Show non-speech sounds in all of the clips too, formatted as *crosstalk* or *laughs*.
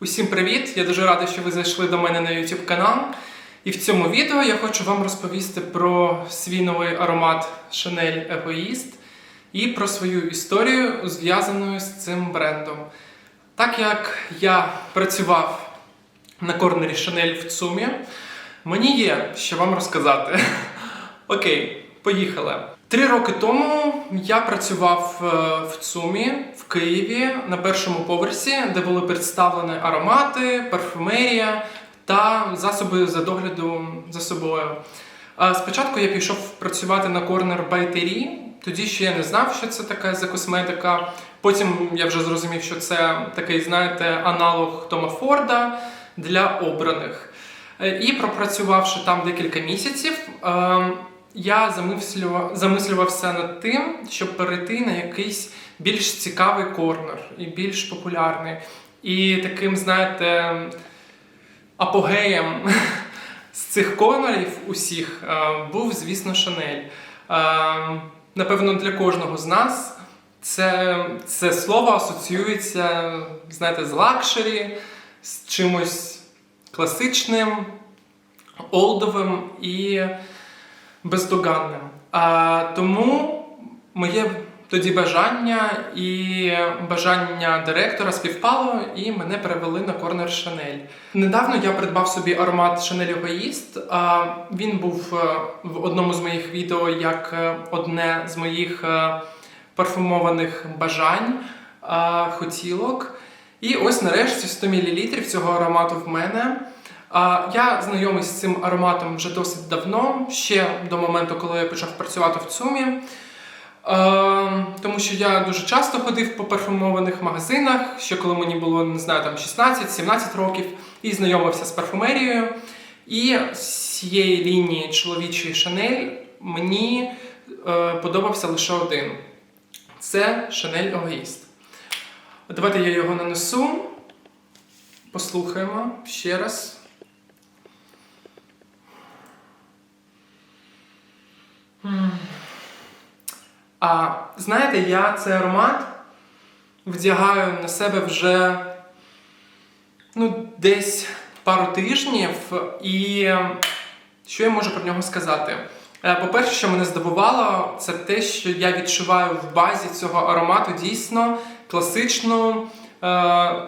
Усім привіт! Я дуже радий, що ви зайшли до мене на YouTube канал. І в цьому відео я хочу вам розповісти про свій новий аромат Chanel Egoist і про свою історію, зв'язану з цим брендом. Так як я працював на корнері Chanel в ЦУМі, мені є що вам розказати. *laughs* Окей, поїхали. Три роки тому я працював е, в ЦУМі в Києві на першому поверсі, де були представлені аромати, парфумерія та засоби за догляду за собою. Спочатку я пішов працювати на корнер Байтері, тоді ще я не знав, що це таке за косметика. Потім я вже зрозумів, що це такий, знаєте, аналог Тома Форда для обраних. Е, І пропрацювавши там декілька місяців, е, я замислював, замислювався над тим, щоб перейти на якийсь більш цікавий корнер і більш популярний. І таким, знаєте, апогеєм з цих корнерів усіх е, був, звісно, Шанель. Е, Напевно, для кожного з нас це, це слово асоціюється, знаєте, з лакшері, з чимось класичним, олдовим і бездоганним. А, тому моє тоді бажання і бажання директора співпало, і мене перевели на корнер Шанель. Недавно я придбав собі аромат Шанель Егоїст. Він був е, в одному з моїх відео як е, одне з моїх е, парфумованих бажань, хотілок. І ось нарешті 100 мл цього аромату в мене. Я знайомий з цим ароматом вже досить давно, ще до моменту, коли я почав працювати в ЦУМі. Тому що я дуже часто ходив по парфумованих магазинах, ще коли мені було, не знаю, там 16-17 років, і знайомився з парфумерією. І з цієї лінії чоловічої Шанель мені е, подобався лише один. Це Шанель Егоїст. Давайте я його нанесу. Послухаємо ще раз. А знаєте, я цей аромат вдягаю на себе вже ну, десь пару тижнів, і що я можу про нього сказати? Е, По-перше, що мене здивувало, це те, що я відчуваю в базі цього аромату дійсно класичну е,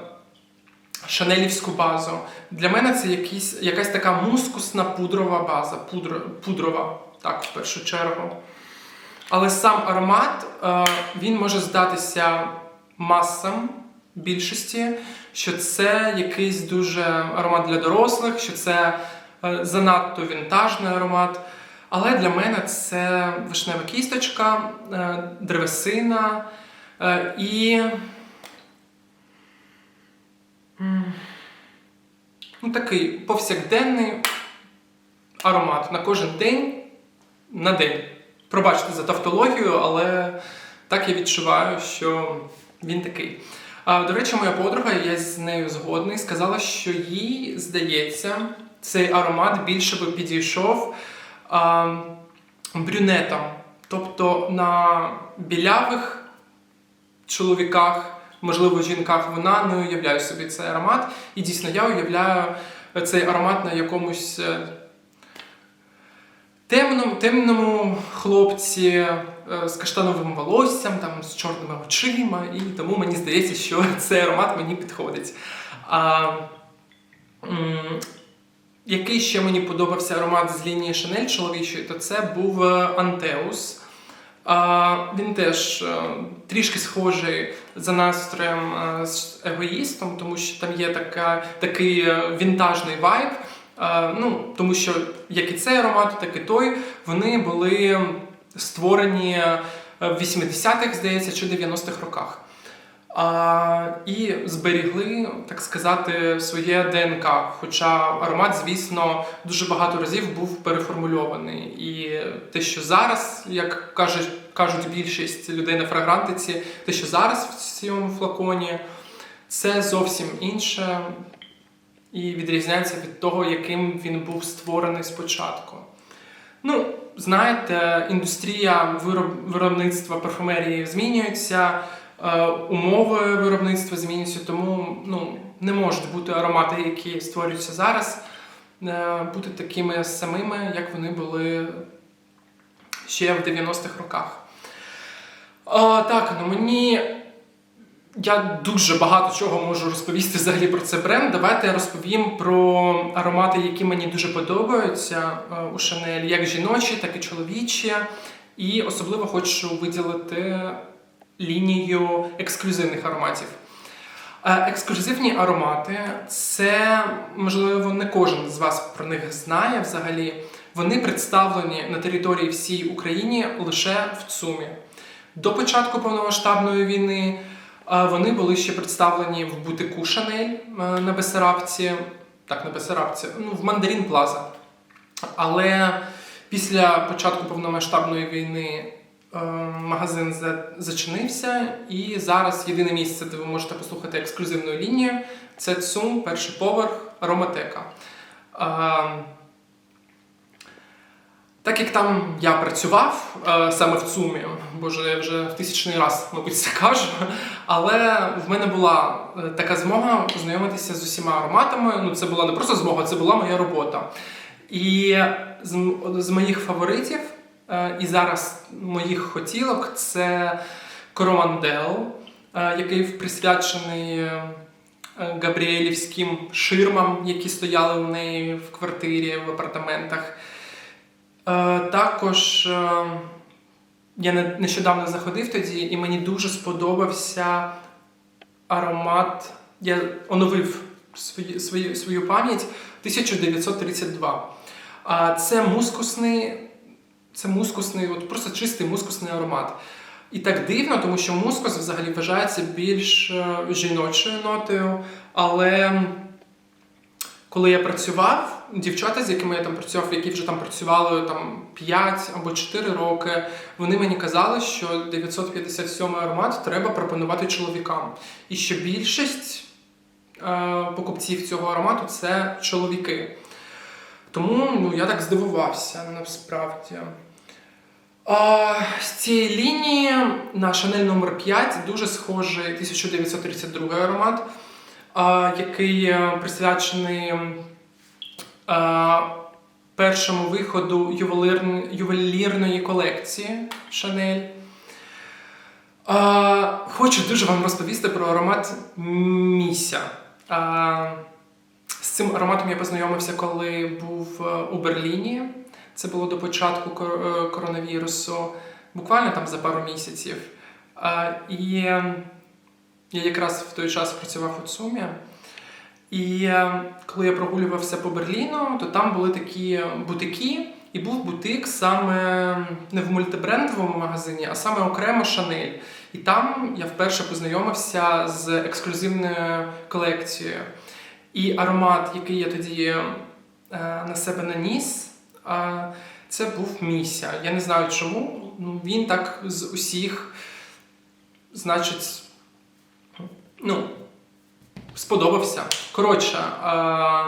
шанелівську базу. Для мене це якісь, якась така мускусна пудрова база, пудро, пудрова, так, в першу чергу. Але сам аромат е, він може здатися масам більшості, що це якийсь дуже аромат для дорослих, що це е, занадто вінтажний аромат. Але для мене це вишнева кісточка, е, древесина і ну, такий повсякденний аромат на кожен день на день. Пробачте за тавтологію, але так я відчуваю, що він такий. А, до речі, моя подруга, я з нею згодний, сказала, що їй здається, цей аромат більше би підійшов а, брюнетам. Тобто на білявих чоловіках, можливо, жінках, вона не уявляє собі цей аромат. І дійсно, я уявляю цей аромат на якомусь. Темному, темному хлопці е, з каштановим волоссям, там, з чорними очима, і тому мені здається, що *laughs* цей аромат мені підходить. А, який ще мені подобався аромат з лінії Chanel чоловічої, то це був е, Антеус. Він теж е, трішки схожий за настроєм з егоїстом, тому що там є така, такий вінтажний вайб. Ну, тому що як і цей аромат, так і той, вони були створені е, в 80-х, здається, чи 90-х роках. А, і зберігли, так сказати, своє ДНК. Хоча аромат, звісно, дуже багато разів був переформульований. І те, що зараз, як кажуть, кажуть більшість людей на фрагрантиці, те, що зараз в цьому флаконі, це зовсім інше і відрізняється від того, яким він був створений спочатку. Ну, знаєте, індустрія вироб- виробництва парфумерії змінюється, е, умови виробництва змінюються, тому ну, не можуть бути аромати, які створюються зараз, е, бути такими самими, як вони були ще в 90-х роках. А, так, ну мені. Я дуже багато чого можу розповісти взагалі про цей бренд. Давайте я розповім про аромати, які мені дуже подобаються е, у Chanel, як жіночі, так і чоловічі. І особливо хочу виділити лінію ексклюзивних ароматів. Е, Ексклюзивні аромати це, можливо, не кожен з вас про них знає взагалі. Вони представлені на території всій України лише в ЦУМі. До початку повномасштабної війни вони були ще представлені в бутику Шанель е, на Бесарабці, так, на Бесарабці, ну, в Мандарін Плаза. Але після початку повномасштабної війни е, магазин зачинився, і зараз єдине місце, де ви можете послухати ексклюзивну лінію, це ЦУМ, перший поверх, ароматека. Так як там я працював е, саме в ЦУМі, боже, я вже в тисячний раз, мабуть, це кажу, але в мене була е, така змога познайомитися з усіма ароматами. Ну, це була не просто змога, це була моя робота. І з, з моїх фаворитів е, і зараз моїх хотілок це Коромандел, який присвячений Габріелівським ширмам, які стояли у неї в квартирі, в апартаментах. Е, Також е, я не- нещодавно заходив тоді, і мені дуже сподобався аромат. Я оновив свої, свою, свою пам'ять 1932. А це мускусний, це мускусний, от просто чистий мускусний аромат. І так дивно, тому що мускус взагалі вважається більш е, жіночою нотою, але коли я працював, дівчата, з якими я там працював, які вже там працювали там 5 або 4 роки, вони мені казали, що 957 аромат треба пропонувати чоловікам. І що більшість е, покупців цього аромату це чоловіки. Тому ну, я так здивувався насправді. А, з цієї лінії на Chanel номер 5 дуже схожий 1932 аромат а, який е, присвячений першому виходу ювелірної колекції. А, хочу дуже вам розповісти про аромат Міся. З цим ароматом я познайомився, коли був е, у Берліні. Це було до початку е, коронавірусу, буквально там за пару місяців. І я якраз в той час працював у ЦУМі. І е, коли я прогулювався по Берліну, то там були такі бутики, і був бутик саме не в мультибрендовому магазині, а саме окремо Шанель. І там я вперше познайомився з ексклюзивною колекцією. І аромат, який я тоді е, на себе наніс, це був міся. Я не знаю чому. Ну, він так з усіх, значить, ну, сподобався. Коротше, е,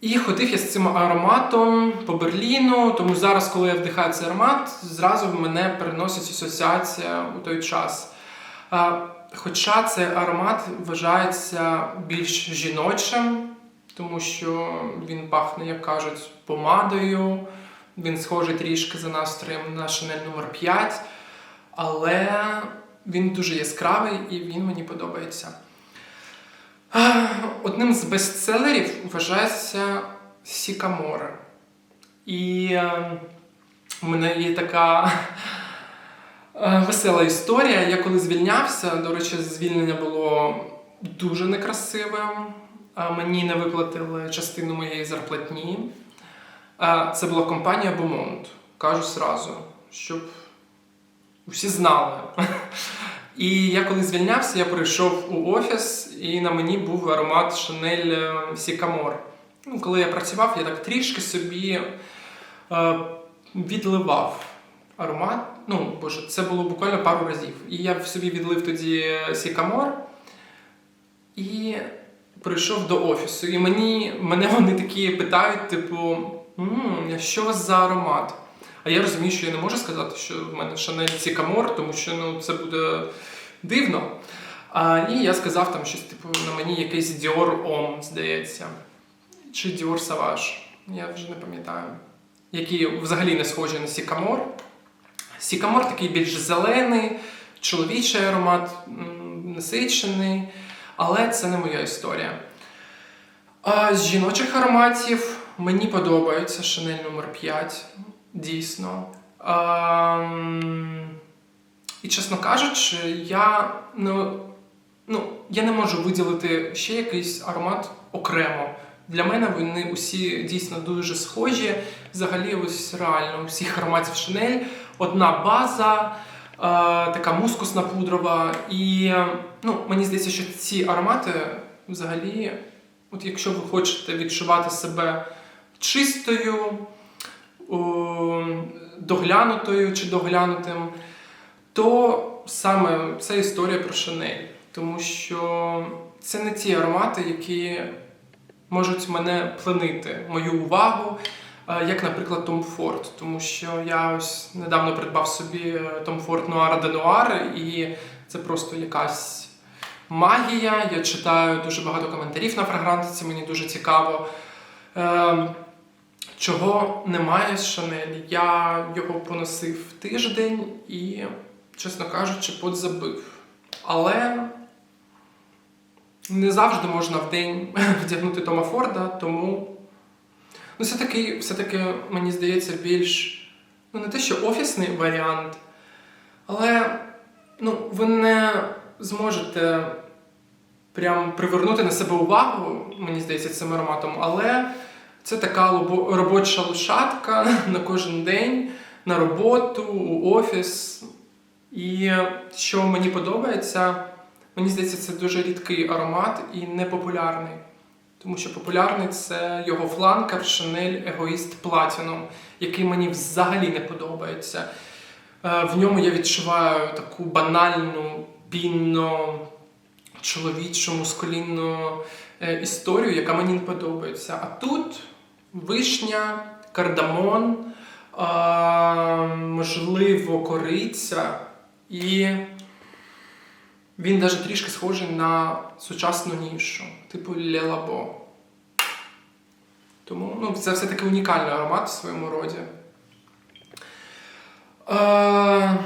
і ходив я з цим ароматом по Берліну, тому зараз, коли я вдихаю цей аромат, зразу в мене переносить асоціація у той час. Е, Хоча цей аромат вважається більш жіночим, тому що він пахне, як кажуть, помадою, він схожий трішки за настроєм на Chanel номер 5 але він дуже яскравий і він мені подобається. Одним з бестселерів вважається Сікаморе. І е, в мене є така е, весела історія. Я коли звільнявся, до речі, звільнення було дуже некрасивим. Мені не виплатили частину моєї зарплатні. Це була компанія Beaumont. Кажу зразу, щоб усі знали. І я коли звільнявся, я прийшов у офіс, і на мені був аромат Chanel Sycamore. Ну, коли я працював, я так трішки собі е, відливав аромат. Ну, боже, це було буквально пару разів. І я собі відлив тоді Sycamore і прийшов до офісу. І мені, мене *laughs* вони такі питають, типу, «М, що у вас за аромат? А я розумію, що я не можу сказати, що в мене Chanel Sycamore, тому що ну, це буде дивно. А, і я сказав там щось, типу, на мені якийсь Dior Homme, здається. Чи Dior Savage, я вже не пам'ятаю. Які взагалі не схожі на Сікамор. Сікамор такий більш зелений, чоловічий аромат, насичений, але це не моя історія. А з жіночих ароматів мені подобається Chanel номер 5 дійсно. А, м, і чесно кажучи, я, ну, ну, я не можу виділити ще якийсь аромат окремо. Для мене вони усі дійсно дуже схожі. Взагалі, ось реально у всіх ароматів Chanel одна база, е, така мускусна пудрова. І ну, мені здається, що ці аромати взагалі, от якщо ви хочете відчувати себе чистою, доглянутою чи доглянутим, то саме це історія про Chanel. Тому що це не ті аромати, які можуть мене пленити, мою увагу, е, як, наприклад, Tom Ford. Тому що я ось недавно придбав собі е, Tom Ford Noir de Noir, і це просто якась магія. Я читаю дуже багато коментарів на фрагрантиці, мені дуже цікаво. Чого немає з Шанель. Я його поносив тиждень і, чесно кажучи, подзабив. Але не завжди можна в день *laughs* вдягнути Тома Форда, тому ну, все-таки, все-таки, мені здається, більш ну, не те, що офісний варіант, але ну, ви не зможете прям привернути на себе увагу, мені здається, цим ароматом, але це така робоча лошадка на кожен день, на роботу, у офіс. І що мені подобається, мені здається, це дуже рідкий аромат і непопулярний. Тому що популярний це його фланкер Chanel Egoist Platinum, який мені взагалі не подобається. Е, В ньому я відчуваю таку банальну, пінно, чоловічу, мускулінну е, історію, яка мені не подобається. А тут вишня, кардамон, можливо, кориця, і він навіть трішки схожий на сучасну нішу, типу Лелабо. Тому ну, це все-таки унікальний аромат в своєму роді. Е,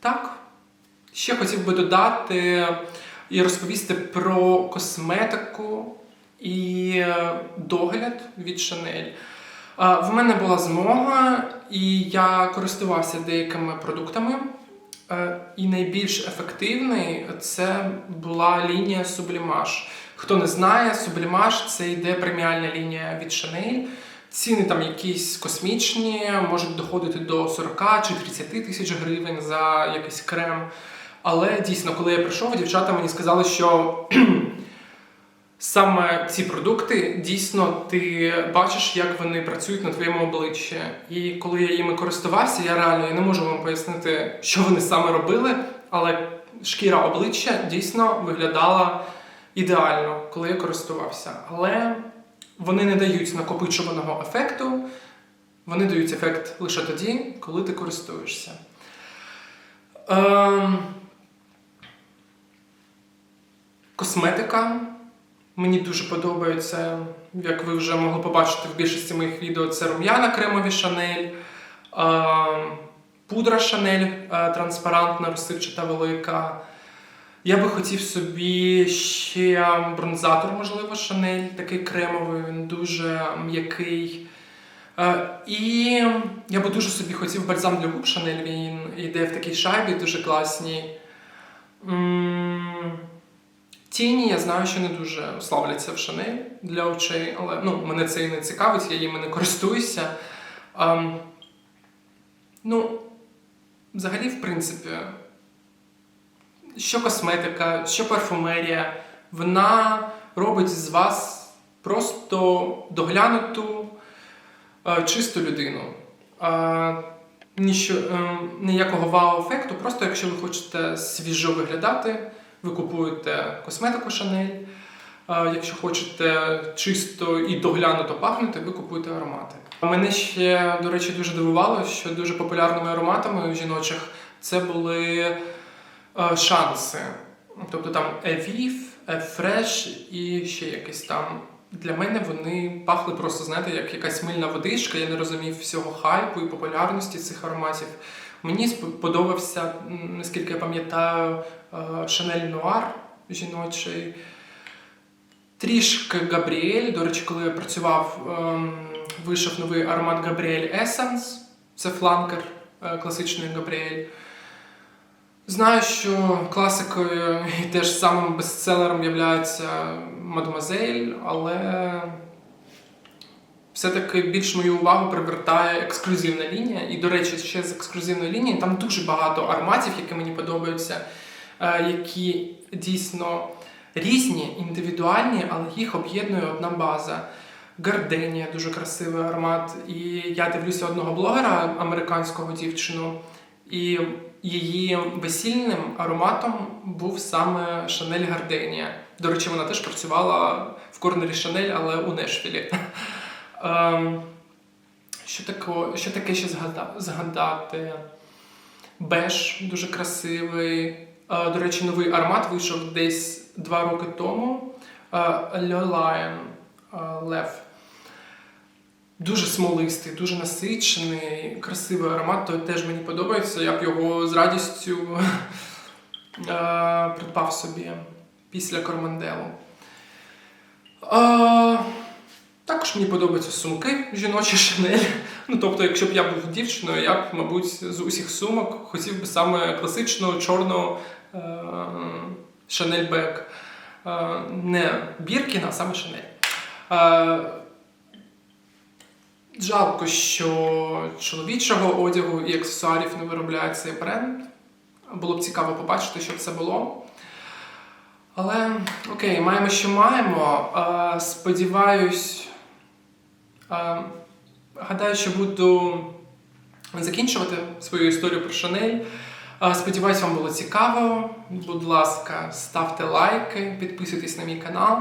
так. Ще хотів би додати і розповісти про косметику і е, догляд від. Е, В мене була змога, і я користувався деякими продуктами. Е, І найбільш ефективний це була лінія Sublimage. Хто не знає, Sublimage це йде преміальна лінія від Chanel. Ціни там якісь космічні, можуть доходити до 40 чи 30 тисяч гривень за якийсь крем. Але дійсно, коли я прийшов, дівчата мені сказали, що саме ці продукти дійсно ти бачиш, як вони працюють на твоєму обличчі. І коли я їми користувався, я реально я не можу вам пояснити, що вони саме робили, але шкіра обличчя дійсно виглядала ідеально, коли я користувався. Але вони не дають накопичуваного ефекту, вони дають ефект лише тоді, коли ти користуєшся. Ем... Косметика. Мені дуже подобається, як ви вже могли побачити в більшості моїх відео, це рум'яна кремові Шанель, пудра Шанель транспарантна, розсипчата велика. Я би хотів собі ще бронзатор, можливо, Шанель, такий кремовий, він дуже м'який. І я би дуже собі хотів бальзам для губ Шанель, він йде в такій шайбі, дуже класній. Тіні я знаю, що не дуже славляться в Шанель для очей, але ну, мене це і не цікавить, я їм не користуюся. Ем, ну, взагалі, в принципі, що косметика, що парфумерія, вона робить з вас просто доглянуту, е, чисту людину. Е, ніщо, е, ніякого вау-ефекту, просто якщо ви хочете свіжо виглядати, ви купуєте косметику. А Якщо хочете чисто і доглянуто пахнути, ви купуєте аромати. Мене ще, до речі, дуже дивувало, що дуже популярними ароматами жіночих це були шанси. Тобто там Евів, Ефреш і ще якийсь там. Для мене вони пахли просто, знаєте, як якась мильна водичка. Я не розумів всього хайпу і популярності цих ароматів. Мені сподобався, наскільки я пам'ятаю, е, Шанель Нуар жіночий. Трішки Габріель. До речі, коли я працював, ем, вийшов новий аромат Габріель Essence. Це фланкер е, класичної Габріель. Знаю, що класикою і теж самим бестселером є Мадемуазель, але все-таки більш мою увагу привертає ексклюзивна лінія. І, до речі, ще з ексклюзивної лінії там дуже багато ароматів, які мені подобаються, е, які дійсно різні, індивідуальні, але їх об'єднує одна база. Гарденія дуже красивий аромат. І я дивлюся одного блогера, американського дівчину, і її весільним ароматом був саме Шанель Гарденія. До речі, вона теж працювала в корнері Шанель, але у Нешвілі. Ем, Що таке, що таке ще згада- згадати? Беж дуже красивий. Е, До речі, новий аромат вийшов десь два роки тому. Е, Le Lion е, Лев. Дуже смолистий, дуже насичений, красивий аромат, то теж мені подобається. Я б його з радістю *laughs* е, придбав собі після Корманделу. Е, також мені подобаються сумки жіночі Шанель. Ну, тобто, якщо б я був дівчиною, я б, мабуть, з усіх сумок хотів би саме класичну чорну е, Шанель Бек. Не Біркін, а саме Шанель. Жалко, що чоловічого одягу і аксесуарів не виробляє цей бренд. Було б цікаво побачити, що це було. Але окей, маємо, що маємо. Е, сподіваюсь, гадаю, що буду закінчувати свою історію про Шанель. Сподіваюсь, вам було цікаво. Будь ласка, ставте лайки, підписуйтесь на мій канал.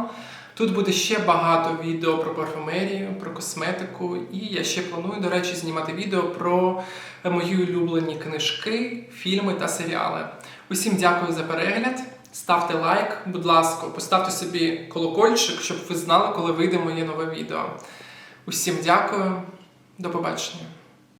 Тут буде ще багато відео про парфумерію, про косметику, і я ще планую, до речі, знімати відео про мої улюблені книжки, фільми та серіали. Усім дякую за перегляд. Ставте лайк, будь ласка, поставте собі колокольчик, щоб ви знали, коли вийде моє нове відео. Усім дякую, до побачення.